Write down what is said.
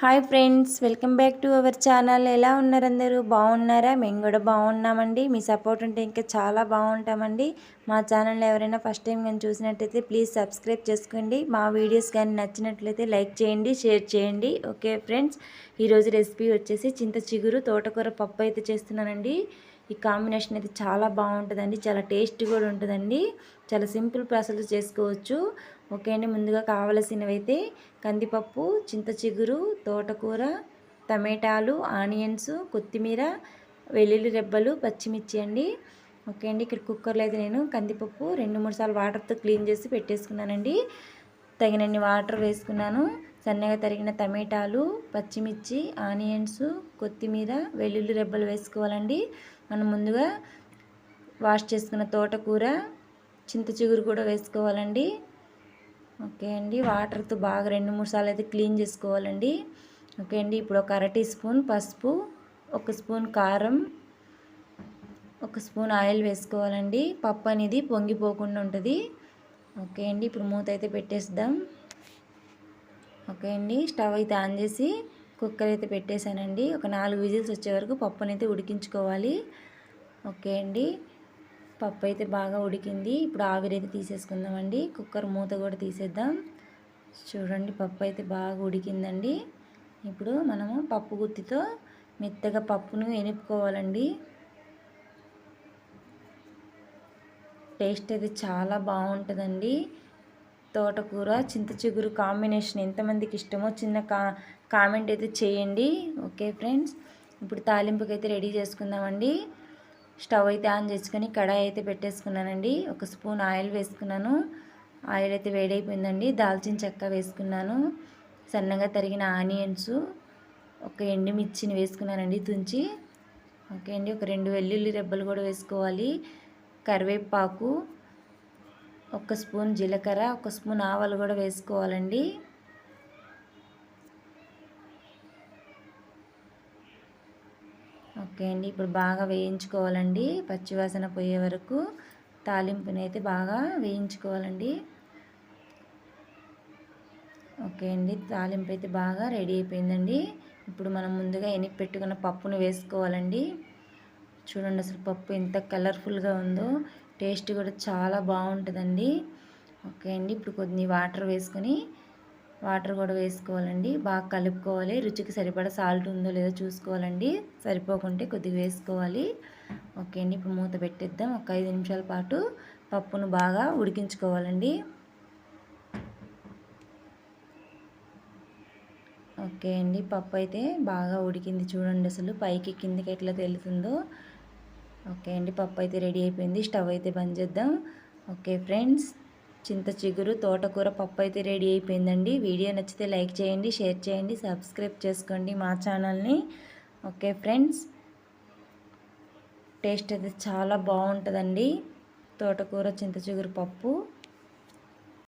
Hi friends welcome back to our channel. ఎలా ఉన్నారు అందరూ? బాగున్నారా? మేము కూడా బాగున్నామండి. మీ సపోర్ట్ ఉంటే ఇంకా చాలా బాగుంటామండి. మా ఛానల్ ఎవరైనా ఫస్ట్ టైం కానీ చూసినట్టయితే ప్లీజ్ సబ్స్క్రైబ్ చేసుకోండి. మా వీడియోస్ కానీ నచ్చినట్లయితే లైక్ చేయండి షేర్ చేయండి. ఓకే ఫ్రెండ్స్ ఈరోజు రెసిపీ వచ్చేసి చింత చిగురు తోటకూర పప్పు అయితే చేస్తున్నానండి. ఈ కాంబినేషన్ అయితే చాలా బాగుంటుందండి. చాలా టేస్ట్ కూడా ఉంటుందండి. చాలా సింపుల్ ప్రాసెస్ చేసుకోవచ్చు. ఓకే అండి. ముందుగా కావలసినవి అయితే కందిపప్పు చింత చిగురు తోటకూర టమాటాలు ఆనియన్స్ కొత్తిమీర వెల్లుల్లి రెబ్బలు పచ్చిమిర్చి అండి. ఓకే అండి. ఇక్కడ కుక్కర్లో అయితే నేను కందిపప్పు రెండు మూడు సార్లు వాటర్తో క్లీన్ చేసి పెట్టేసుకున్నానండి. తగినన్ని వాటర్ వేసుకున్నాను. సన్నగా తరిగిన టమాటాలు పచ్చిమిర్చి ఆనియన్స్ కొత్తిమీర వెల్లుల్లి రెబ్బలు వేసుకోవాలండి. మనం ముందుగా వాష్ చేసుకున్న తోటకూర చింత చిగురు కూడా వేసుకోవాలండి. ఓకే అండి. వాటర్తో బాగా రెండు మూడు సార్లు అయితే క్లీన్ చేసుకోవాలండి. ఓకే అండి. ఇప్పుడు ఒక అర టీ స్పూన్ పసుపు ఒక స్పూన్ కారం ఒక స్పూన్ ఆయిల్ వేసుకోవాలండి. పప్పు అనేది పొంగిపోకుండా ఉంటుంది. ఓకే అండి. ఇప్పుడు మూత అయితే పెట్టేద్దాం ఓకే అండి. స్టవ్ అయితే ఆన్ చేసి కుక్కర్ అయితే పెట్టేశానండి. ఒక నాలుగు విజిల్స్ వచ్చే వరకు పప్పునైతే ఉడికించుకోవాలి. ఓకే అండి. పప్పు అయితే బాగా ఉడికింది. ఇప్పుడు ఆవిరైతే తీసేసుకుందామండి. కుక్కర్ మూత కూడా తీసేద్దాం. చూడండి పప్పు అయితే బాగా ఉడికిందండి. ఇప్పుడు మనము పప్పు గుత్తితో మెత్తగా పప్పును ఎనుపుకోవాలండి. టేస్ట్ అయితే చాలా బాగుంటుందండి. తోటకూర చింత చిగురు కాంబినేషన్ ఎంతమందికి ఇష్టమో చిన్న కా కామెంట్ అయితే చేయండి. ఓకే ఫ్రెండ్స్ ఇప్పుడు తాలింపుకి అయితే రెడీ చేసుకుందామండి. స్టవ్ అయితే ఆన్ చేసుకొని కడాయి అయితే పెట్టేసుకున్నానండి. ఒక స్పూన్ ఆయిల్ వేసుకున్నాను. ఆయిల్ అయితే వేడైపోయిందండి. దాల్చిన చెక్క వేసుకున్నాను. సన్నగా తరిగిన ఆనియన్స్ ఒక ఎండుమిర్చిని వేసుకున్నానండి తుంచి. ఓకే అండి ఒక రెండు వెల్లుల్లి రెబ్బలు కూడా వేసుకోవాలి. కరివేపాకు ఒక స్పూన్ జీలకర్ర ఒక స్పూన్ ఆవాలు కూడా వేసుకోవాలండి. ఓకే అండి. ఇప్పుడు బాగా వేయించుకోవాలండి. పచ్చివాసన పోయే వరకు తాలింపుని అయితే బాగా వేయించుకోవాలండి. ఓకే అండి. తాలింపు అయితే బాగా రెడీ అయిపోయిందండి. ఇప్పుడు మనం ముందుగా ఎనిపి పెట్టుకున్న పప్పును వేసుకోవాలండి. చూడండి అసలు పప్పు ఎంత కలర్ఫుల్గా ఉందో. టేస్ట్ కూడా చాలా బాగుంటుందండి. ఓకే అండి. ఇప్పుడు కొన్ని వాటర్ వేసుకొని వాటర్ కూడా వేసుకోవాలండి. బాగా కలుపుకోవాలి. రుచికి సరిపడా సాల్ట్ ఉందో లేదో చూసుకోవాలండి. సరిపోకుంటే కొద్దిగా వేసుకోవాలి. ఓకే అండి. ఇప్పుడు మూత పెట్టేద్దాం. ఒక ఐదు నిమిషాల పాటు పప్పును బాగా ఉడికించుకోవాలండి. ఓకే అండి. పప్పు అయితే బాగా ఉడికింది చూడండి అసలు. పైకి కిందికి ఎట్లా తెలుతుందో. ఓకే అండి. పప్పు అయితే రెడీ అయిపోయింది. స్టవ్ అయితే బంద్ చేద్దాం. Okay friends. చింత చిగురు తోటకూర పప్పు అయితే రెడీ అయిపోయిందండి. వీడియో నచ్చితే లైక్ చేయండి షేర్ చేయండి సబ్స్క్రైబ్ చేసుకోండి మా ఛానల్ని. ఓకే ఫ్రెండ్స్ టేస్ట్ అయితే చాలా బాగుంటుందండి. తోటకూర చింత చిగురు పప్పు.